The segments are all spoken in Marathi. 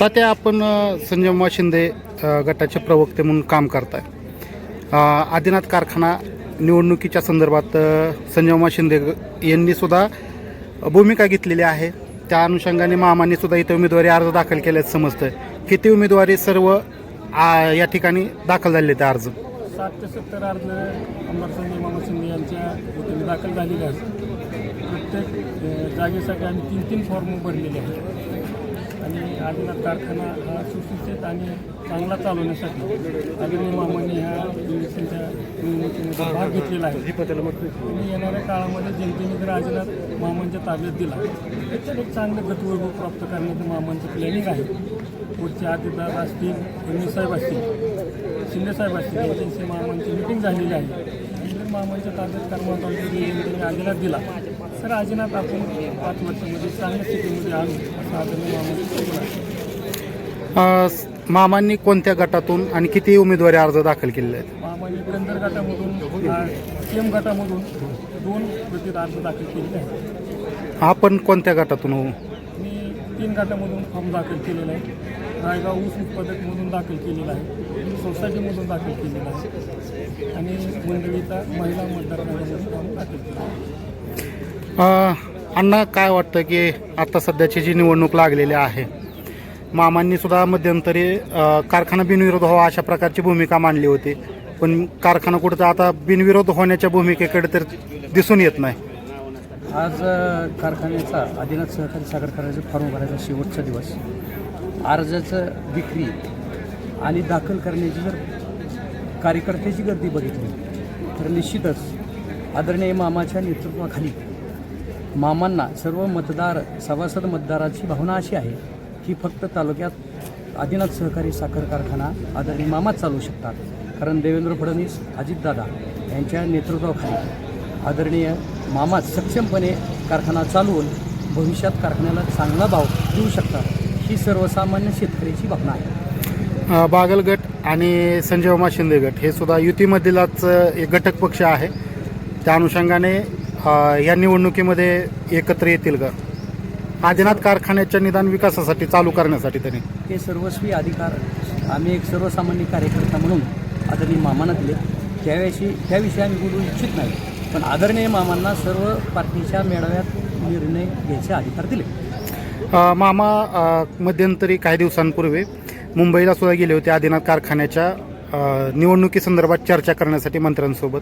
तात्या आपण अ, संजयमा शिंदे गटाचे प्रवक्ते म्हणून काम करताय. आदिनाथ कारखाना निवडणुकीच्या संदर्भात संजयमा शिंदे यांनीसुद्धा भूमिका घेतलेली आहे. त्या अनुषंगाने मामांनी सुद्धा इथे उमेदवारी अर्ज दाखल केल्याचं समजतं किती उमेदवारी सर्व या ठिकाणी दाखल झालेले ते अर्ज? सात ते सत्तर अर्ज आमदार संजय मामा शिंदे यांच्या वतीने दाखल झालेले आहेत. प्रत्येक जागेसाठी आम्ही तीन तीन फॉर्म भरलेले आहेत. आणि आदिनाथ कारखाना हा सुशिक्षित आणि चांगला चालवण्यासाठी आदरणीय मामांनी ह्या इलेक्शनच्या निवडणुकीमध्ये भाग घेतलेला आहे. आणि येणाऱ्या काळामध्ये जनतेने जर आदिनाथ मामांच्या ताब्यात दिला. त्याला एक चांगलं गतवैभव प्राप्त करण्याचं मामांचं प्लॅनिंग आहे. पुढचे आदिदार असतील साहेब असतील शिंदेसाहेब असतील यांच्याशी मामांची मिटिंग झालेली आहे. मामांच्या ताब्यात कर्मात जनतेने आदिनाथ दिला. तर आदिनाथ आपण पाच वर्षामध्ये चांगल्या स्थितीमध्ये आणू असं आदरणीय मामांनी कोणत्या गटातून आणि किती उमेदवारी अर्ज दाखल केलेले आहेत? मामांनी कंदर गटामधून आ, केम गटामधून दोन प्रति अर्ज दाखल केलेले आहेत. आपण कोणत्या गटातून हो? मी तीन गटामधून फॉर्म दाखल केलेला आहे. रायगाव ऊस उत्पादकमधून दाखल केलेला आहे. सोसायटीमधून दाखल केलेला आहे. आणि मंडळीचा महिला मतदारसंघामधून फॉर्म दाखल केला आहे. अण्णा काय वाटतं की आता सध्याची जी निवडणूक लागलेली आहे मामांनी सुद्धा मध्यंतरी कारखाना बिनविरोध व्हावा अशा प्रकारची भूमिका मांडली होती. पण कारखाना कुठं आता बिनविरोध होण्याच्या भूमिकेकडे तर दिसून येत नाही. आज कारखान्याचा आदिनाथ सहकारी साखर करायचा फॉर्म भरायचा शेवटचा दिवस. अर्जाचं विक्री आणि दाखल करण्याची जर कार्यकर्त्याची गर्दी बघितली तर निश्चितच आदरणीय मामाच्या नेतृत्वाखाली मामांना सर्व मतदार सभासद मतदाराची भावना अशी आहे की फक्त तालुक्यात आदिनाथ सहकारी साखर कारखाना आदरणीय मामाच चालवू शकतात. कारण देवेंद्र फडणवीस अजितदादा यांच्या नेतृत्वाखाली आदरणीय मामा सक्षमपणे कारखाना चालवून भविष्यात कारखान्याला चांगला भाव देऊ शकतात ही सर्वसामान्य शेतकऱ्याची भावना आहे. बागलगट आणि संजय उमा शिंदे गट हे सुद्धा युतीमधीलच एक घटक पक्ष आहे. त्या अनुषंगाने या निवडणुकीमध्ये एकत्र येतील का? आदिनाथ कारखान्याच्या निदान विकासासाठी चालू करण्यासाठी त्यांनी. ते सर्वस्वी अधिकार आम्ही एक सर्वसामान्य कार्यकर्ता म्हणून आदरणीय मामांना दिले. त्यावेळी त्याविषयी आम्ही बोलू इच्छित नाही. पण आदरणीय मामांना सर्व पार्टीच्या मेळाव्यात निर्णय घ्यायचे अधिकार दिले. मामा मध्यंतरी काही दिवसांपूर्वी मुंबईला सुद्धा गेले होते आदिनाथ कारखान्याच्या निवडणुकीसंदर्भात चर्चा करण्यासाठी मंत्र्यांसोबत.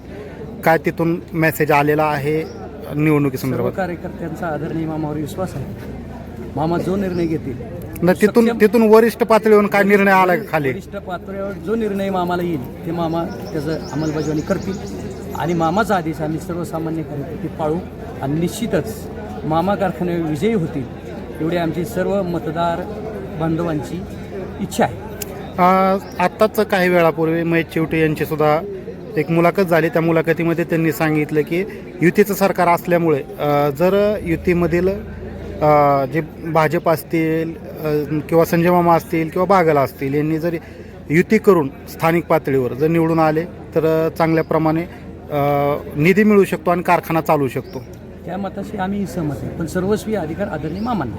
काय तिथून मेसेज आलेला आहे सर्व निवडणुकीसंदर्भात कार्यकर्त्यांचा आदरणीय मामावर विश्वास आहे. मामा जो निर्णय घेतील न तिथून सक्षम- तिथून वरिष्ठ पातळीवरून काय निर्णय आला का खाली? वरिष्ठ पातळीवर जो निर्णय मामाला येईल ते मामा त्याचं अंमलबजावणी करतील. आणि मामाचा आदेश आम्ही सर्वसामान्य कार्यकर्ते पाळू आणि निश्चितच मामा कारखाने विजयी होतील एवढी आमची सर्व मतदार बांधवांची इच्छा आहे. आत्ताच काही वेळापूर्वी महेश चिवटे यांची सुद्धा एक मुलाखत झाली. त्या मुलाखतीमध्ये त्यांनी सांगितलं की युतीचं सरकार असल्यामुळे जर युतीमधील जे भाजप असतील किंवा संजय मामा असतील किंवा बागला असतील यांनी जर युती करून स्थानिक पातळीवर जर निवडून आले तर चांगल्या प्रमाणे निधी मिळू शकतो आणि कारखाना चालू शकतो. त्या मताशी आम्ही सहमत आहे. पण सर्वस्वी अधिकार आदरणीय मामांना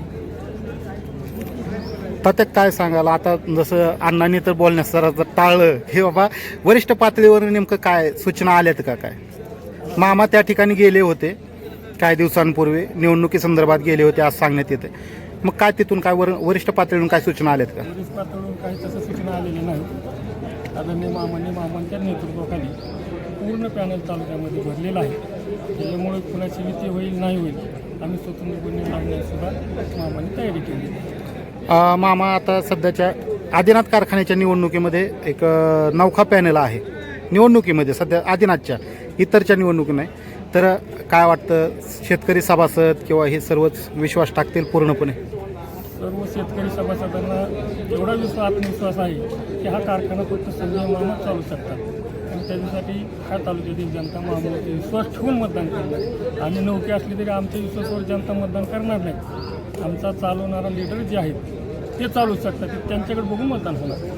आहे. काय सांगाल आता जसं अण्णांनी तर बोलण्यास जरा जर टाळलं हे बाबा वरिष्ठ पातळीवर नेमकं काय? सूचना आल्यात का काय? मामा त्या ठिकाणी गेले होते काही दिवसांपूर्वी. निवडणुकीसंदर्भात गेले होते आज सांगण्यात येते मग काय तिथून काय वर वरिष्ठ पातळीवरून काय सूचना आल्यात का? पोलीस पातळीवरून काही तसं सूचना आलेली नाही. आदरणीय मामांनी मामांच्या नेतृत्वाखाली पूर्ण पॅनल तालुक्यामध्ये भरलेला आहे. त्याच्यामुळे कुणाची युती होईल नाही होईल आम्ही स्वतंत्रपणे लावण्यासुद्धा मामाने तयारी केली मामा आता सध्याच्या आदिनाथ कारखान्याच्या निवडणुकीमध्ये एक नौखा पॅनल आहे. निवडणुकीमध्ये सध्या आदिनाथच्या इतरच्या निवडणुकी नाही. तर काय वाटतं शेतकरी सभासद किंवा हे सर्वच विश्वास टाकतील पूर्णपणे? सर्व शेतकरी सभासदांना एवढा विश्वास आत्मविश्वास आहे की हा कारखाना फक्त संजय मामा चालू शकतात. आणि त्याच्यासाठी हा तालुक्यातील जनता मामावरती विश्वास ठेवून मतदान करणार आणि नौके असली तरी आमच्या विश्वासावर जनता मतदान करणार नाही. आमचा चालवणारा लीडर जे आहेत ते चालू शकतात. त्यांच्याकडे बघून मतदान होणार.